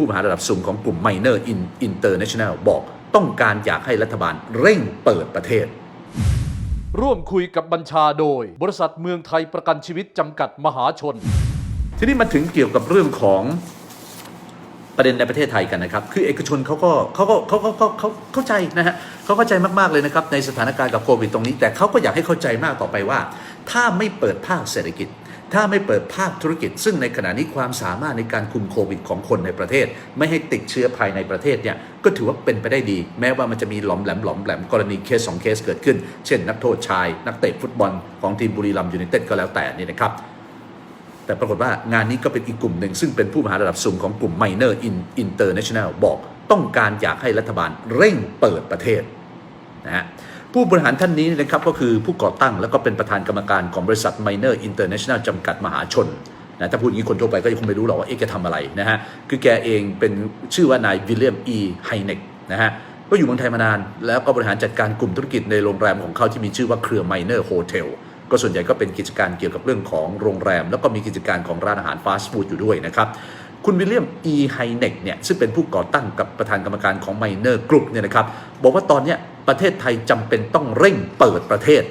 ผู้บริหารระดับสูงของกลุ่ม Minor in International บอกต้องการอยากให้รัฐบาลเร่งเปิดประเทศ ร่วมคุยกับบัญชาโดย บริษัทเมืองไทยประกันชีวิตจำกัดมหาชน ทีนี้มาถึงเกี่ยวกับเรื่องของประเด็นในประเทศไทยกันนะครับ คือเอกชนเขาก็เขาก็เขาเขาเขาเขาเข้าใจนะฮะเขาเข้าใจมาก ๆ เลยนะครับ ในสถานการณ์กับโควิดตรงนี้ แต่เขาก็อยากให้เข้าใจมากต่อไปว่า ถ้าไม่เปิดภาคเศรษฐกิจ ถ้าไม่เปิดภาคธุรกิจ ซึ่งในขณะนี้ความสามารถในการคุมโควิดของคนในประเทศ ไม่ให้ติดเชื้อภายในประเทศเนี่ยก็ถือว่าเป็นไปได้ดี แม้ว่ามันจะมีหลอมแหลมหลอมแหลมกรณีเคสสองเคสเกิดขึ้น เช่น นักโทษชาย นักเตะฟุตบอลของทีมบุรีรัมย์ยูไนเต็ดก็แล้วแต่นี่นะครับแต่ปรากฏว่างานนี้ก็เป็นอีกกลุ่มหนึ่ง ซึ่งเป็นผู้บริหาระดับสูงของกลุ่ม Minor in International บอกต้องการอยากให้รัฐบาลเร่งเปิดประเทศนะฮะ ผู้บริหารท่านนี้นะครับก็คือผู้ก่อตั้งแล้วก็เป็นประธานกรรมการของบริษัท Minor International จำกัดมหาชนนะถ้าพูดอย่างนี้คนทั่วไปก็คงไม่รู้หรอกว่าเอ๊ะแกทำอะไรนะฮะคือแกเองเป็นชื่อว่านายวิลเลียมอีไฮเนกนะฮะก็อยู่เมืองไทยมานาน แล้วก็บริหารจัดการกลุ่มธุรกิจในโรงแรมของเขาที่มีชื่อว่าเครือ Minor Hotel ก็ส่วนใหญ่ก็เป็นกิจการเกี่ยวกับเรื่องของโรงแรม แล้วก็มีกิจการของร้านอาหารฟาสต์ฟู้ดอยู่ด้วยนะครับคุณวิลเลียม อีไฮเนกเนี่ยซึ่งเป็นผู้ก่อตั้งกับประธานกรรมการของ Minor Group เนี่ยนะครับบอกว่าตอนเนี้ย ประเทศไทยจำเป็นต้องเร่งเปิดประเทศ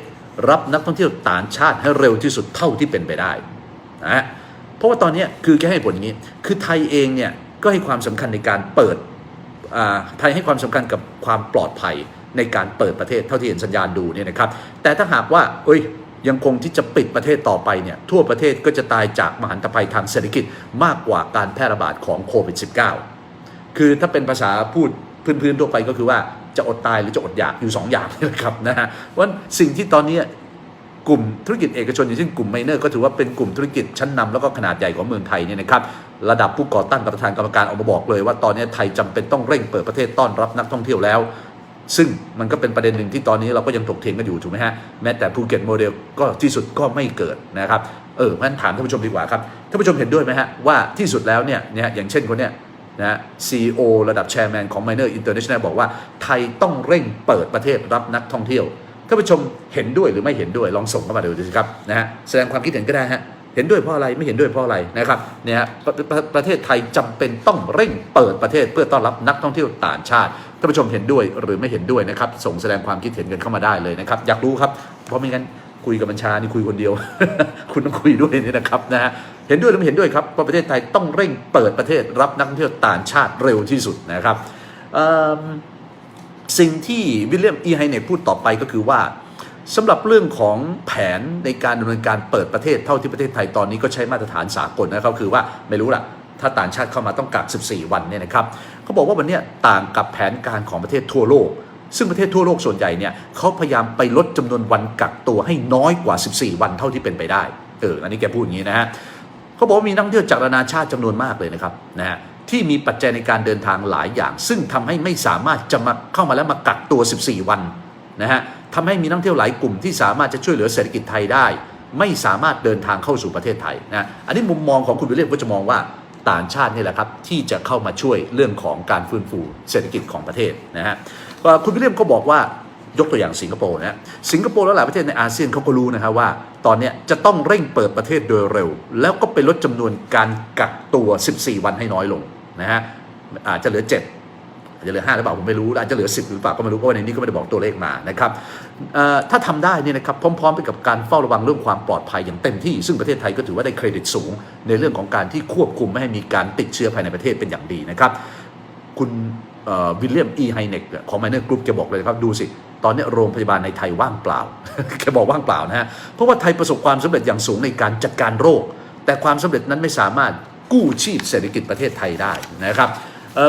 รับนักท่องเที่ยวต่างชาติให้เร็วที่สุดเท่าที่เป็นไปได้นะฮะเพราะว่าตอนนี้คือแกให้ผลอย่างนี้ คือไทยเองเนี่ยก็ให้ความสำคัญในการเปิดไทยให้ความสำคัญกับความปลอดภัยในการเปิดประเทศเท่าที่เห็นสัญญาณดูเนี่ยนะครับ แต่ถ้าหากว่าเอ้ยยังคงที่จะปิดประเทศต่อไปเนี่ยทั่วประเทศก็จะตายจากมหันตภัยทางเศรษฐกิจมากกว่าการแพร่ระบาดของโควิด -19 คือถ้าเป็นภาษาพูดพื้นๆทั่วไปก็คือว่า จะอดตายหรือจะอดอยากอยู่ 2 อย่างนี่แหละครับนะฮะว่าสิ่งที่ตอนนี้กลุ่มธุรกิจเอกชนอย่างเช่นกลุ่มไมเนอร์ก็ถือว่าเป็นกลุ่มธุรกิจชั้นนำแล้วก็ขนาดใหญ่ของเมืองไทยเนี่ยนะครับระดับผู้ก่อตั้งกับประธานกรรมการออกมาบอกเลย ว่าตอนนี้ไทยจำเป็นต้องเร่งเปิดประเทศต้อนรับนักท่องเที่ยวแล้ว ซึ่งมันก็เป็นประเด็นหนึ่งที่ตอนนี้เราก็ยังถกเถียงกันอยู่ถูกไหมฮะแม้แต่ภูเก็ตโมเดลก็ที่สุดก็ไม่เกิดนะครับเอองั้นถามท่านผู้ชมดีกว่าครับท่านผู้ชมเห็นด้วยไหมฮะว่าที่สุดแล้วเนี่ยเนี่ยอย่างเช่นคนเนี้ย นะฮะ CEO ระดับแชร์แมนของ Minor International บอกว่าไทยต้องเร่งเปิดประเทศรับนักท่องเที่ยวท่านผู้ชมเห็นด้วยหรือไม่เห็นด้วยลองส่งเข้ามาดูสิครับนะฮะแสดงความคิดเห็นก็ได้ฮะเห็นด้วยเพราะอะไรไม่เห็นด้วยเพราะอะไรนะครับเนี่ยประประประเทศไทยจำเป็นต้องเร่งเปิดประเทศเพื่อต้อนรับนักท่องเที่ยวต่างชาติท่านผู้ชมเห็นด้วยหรือไม่เห็นด้วยนะครับส่งแสดงความคิดเห็นกันเข้ามาได้เลยนะครับอยากรู้ครับเพราะไม่งั้นคุยกับบัญชานี่คุยคนเดียว คุณต้องคุยด้วยนี่นะครับนะฮะ เห็นด้วยหรือไม่เห็นด้วยครับว่าประเทศไทยต้องเร่งเปิดประเทศรับนักท่องเที่ยวต่างชาติเร็วที่สุดนะครับสิ่งที่วิลเลียมอีไฮเนกพูดต่อไปก็คือว่าสำหรับเรื่องของแผนในการดำเนินการเปิดประเทศเท่าที่ประเทศไทยตอนนี้ก็ใช้มาตรฐานสากลนะครับคือว่าไม่รู้ล่ะถ้าต่างชาติเข้ามาต้องกัก 14 วันเนี่ยนะครับเขาบอกว่าวันนี้ต่างกับแผนการของประเทศทั่วโลก ซึ่งประเทศทั่วโลกส่วนใหญ่เนี่ยเขาพยายามไปลดจำนวนวันกักตัวให้น้อยกว่า 14 วันเท่าที่เป็นไปได้เอออันนี้แกพูดอย่างนี้นะฮะ เขาบอกว่ามีนักท่องเที่ยวจากนานาชาติจำนวนมากเลยนะครับนะฮะที่มีปัจจัยในการเดินทางหลายอย่าง ซึ่งทำให้ไม่สามารถจะมาเข้ามาแล้วมากักตัว 14 วันนะฮะทำให้มีนักท่องเที่ยวหลายกลุ่มที่สามารถจะช่วยเหลือเศรษฐกิจไทยได้ ไม่สามารถเดินทางเข้าสู่ประเทศไทยนะอันนี้มุมมองของคุณวิเลียมก็จะมองว่าต่างชาตินี่แหละครับที่จะเข้ามาช่วยเรื่องของการฟื้นฟูเศรษฐกิจของประเทศนะฮะคุณวิเลียมก็บอกว่า ยกตัวอย่างสิงคโปร์นะสิงคโปร์และหลายประเทศในอาเซียนเขาก็รู้นะครับว่า ตอนนี้จะต้องเร่งเปิดประเทศโดยเร็ว แล้วก็ไปลดจำนวนการกักตัว 14 วันให้น้อยลงนะฮะอาจจะเหลือ 7 อาจจะเหลือ 5 หรือเปล่าผมไม่รู้ อาจจะเหลือ 10 หรือเปล่าก็ไม่รู้เพราะว่าในนี้ก็ไม่ได้บอกตัวเลขมานะครับถ้าทำได้นี่นะครับพร้อมๆ ไปกับการเฝ้าระวังเรื่องความปลอดภัยอย่างเต็มที่ ซึ่งประเทศไทยก็ถือว่าได้เครดิตสูง ในเรื่องของการที่ควบคุมไม่ให้มีการติดเชื้อภายในประเทศเป็นอย่างดีนะครับคุณวิลเลียมอีไฮเนกของ Minor Group แกบอกเลยครับ ดูสิ ตอนนี้โรงพยาบาลในไทยว่างเปล่าแกบอกว่างเปล่านะฮะเพราะว่าไทยประสบความสำเร็จอย่างสูงในการจัดการโรค แต่ความสำเร็จนั้นไม่สามารถกู้ชีพเศรษฐกิจประเทศไทยได้นะครับ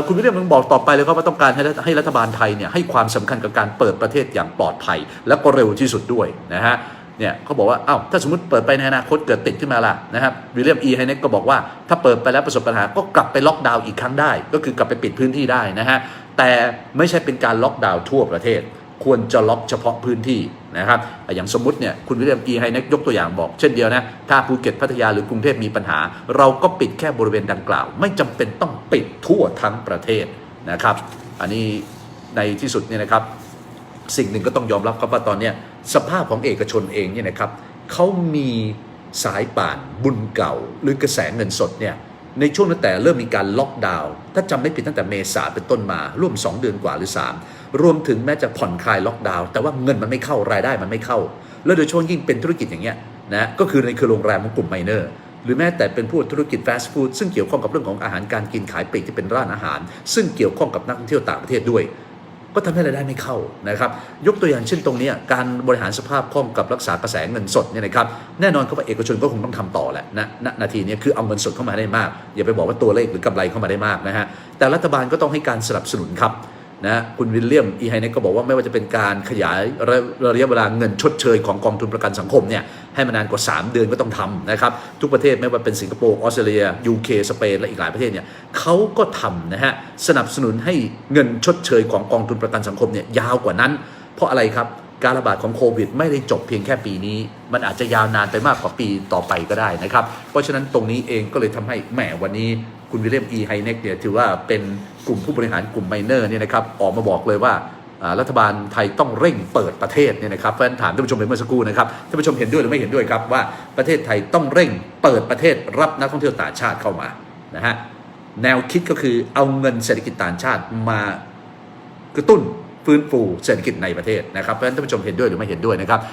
คุณวิลเลียมยังบอกต่อไปเลยครับว่าต้องการให้รัฐให้รัฐบาลไทยเนี่ยให้ความสำคัญกับการเปิดประเทศอย่างปลอดภัย และก็เร็วที่สุดด้วยนะฮะเนี่ยเขาบอกว่าอ้าวถ้าสมมติเปิดไปในอนาคตเกิดติดขึ้นมาล่ะนะครับวิลเลียมอีไฮเน็กก็บอกว่าถ้าเปิดไปแล้วประสบปัญหาก็กลับไปล็อกดาวน์อีกครั้งได้ ก็คือกลับไปปิดพื้นที่ได้นะฮะแต่ไม่ใช่เป็นการล็อกดาวน์ทั่วประเทศ ควรจะล็อกเฉพาะพื้นที่นะครับ อย่างสมมติเนี่ยคุณวิลเลียมอีไฮเน็กยกตัวอย่างบอกเช่นเดียวนะ ถ้าภูเก็ตพัทยาหรือกรุงเทพมีปัญหา เราก็ปิดแค่บริเวณดังกล่าว ไม่จำเป็นต้องปิดทั่วทั้งประเทศนะครับ อันนี้ในที่สุดเนี่ยนะครับ สิ่งหนึ่งก็ต้องยอมรับครับว่าตอนนี้สภาพของเอกชนเองเนี่ยนะครับเขามีสายป่านบุญเก่า หรือกระแสเงินสดเนี่ยในช่วงตั้งแต่เริ่มมีการล็อกดาวน์ถ้าจำไม่ผิดตั้งแต่เมษาเป็นต้นมาร่วม 2 เดือนกว่าหรือ 3 รวมถึงแม้จะผ่อนคลายล็อกดาวน์แต่ว่าเงินมันไม่เข้ารายได้มันไม่เข้า แล้วโดยเฉพาะยิ่งเป็นธุรกิจอย่างเงี้ยนะก็คือในคือโรงแรมของกลุ่มไมเนอร์หรือแม้แต่เป็นพวกธุรกิจฟาสต์ฟู้ดซึ่งเกี่ยวข้องกับเรื่องของอาหารการกินขายปลีกที่เป็นร้านอาหาร ซึ่งเกี่ยวข้องกับนักท่องเที่ยวต่างประเทศด้วย ก็ทำให้รายได้ไม่เข้านะครับยกตัวอย่างเช่นตรงนี้การบริหารสภาพคล่องกับรักษากระแสเงินสดเนี่ยนะครับแน่นอนครับว่าเอกชนก็คงต้องทำต่อแหละนะณนาทีนี้คือเอาเงินสดเข้ามาได้มาก อย่าไปบอกว่าตัวเลขหรือกำไรเข้ามาได้มากนะฮะแต่รัฐบาลก็ต้องให้การสนับสนุนครับ นะคุณวิลเลียมอีไฮเนกก็บอกว่าไม่ว่าจะเป็นการขยายระระยะเวลาเงินชดเชยของกองทุนประกันสังคมเนี่ยให้มันานกว่า 3 เดือนก็ต้องทำนะครับ ทุกประเทศไม่ว่าเป็นสิงคโปร์ออสเตรเลียยูเคสเปนและอีกหลายประเทศเนี่ยเขาก็ทำนะฮะสนับสนุนให้เงินชดเชยของกองทุนประกันสังคมเนี่ยยาวกว่านั้น เพราะอะไรครับการระบาดของโควิดไม่ได้จบเพียงแค่ปีนี้ มันอาจจะยาวนานไปมากกว่าปีต่อไปก็ได้นะครับ เพราะฉะนั้นตรงนี้เองก็เลยทำให้แหมวันนี้ คุณวิลเลียมอีไฮเน็กเนี่ยถือว่าเป็นกลุ่มผู้บริหารกลุ่มไมเนอร์เนี่ยนะครับออกมาบอกเลยว่ารัฐบาลไทยต้องเร่งเปิดประเทศเนี่ยนะครับเพราะฉะนั้นถามท่านผู้ชมไปเมื่อสักครู่นะครับท่านผู้ชมเห็นด้วยหรือไม่เห็นด้วยครับว่าประเทศไทยต้องเร่งเปิดประเทศรับนักท่องเที่ยวต่างชาติเข้ามานะฮะแนวคิดก็คือเอาเงินเศรษฐกิจต่างชาติมากระตุ้นฟื้นฟูเศรษฐกิจในประเทศนะครับเพราะฉะนั้นท่านผู้ชมเห็นด้วยหรือไม่เห็นด้วยนะครับ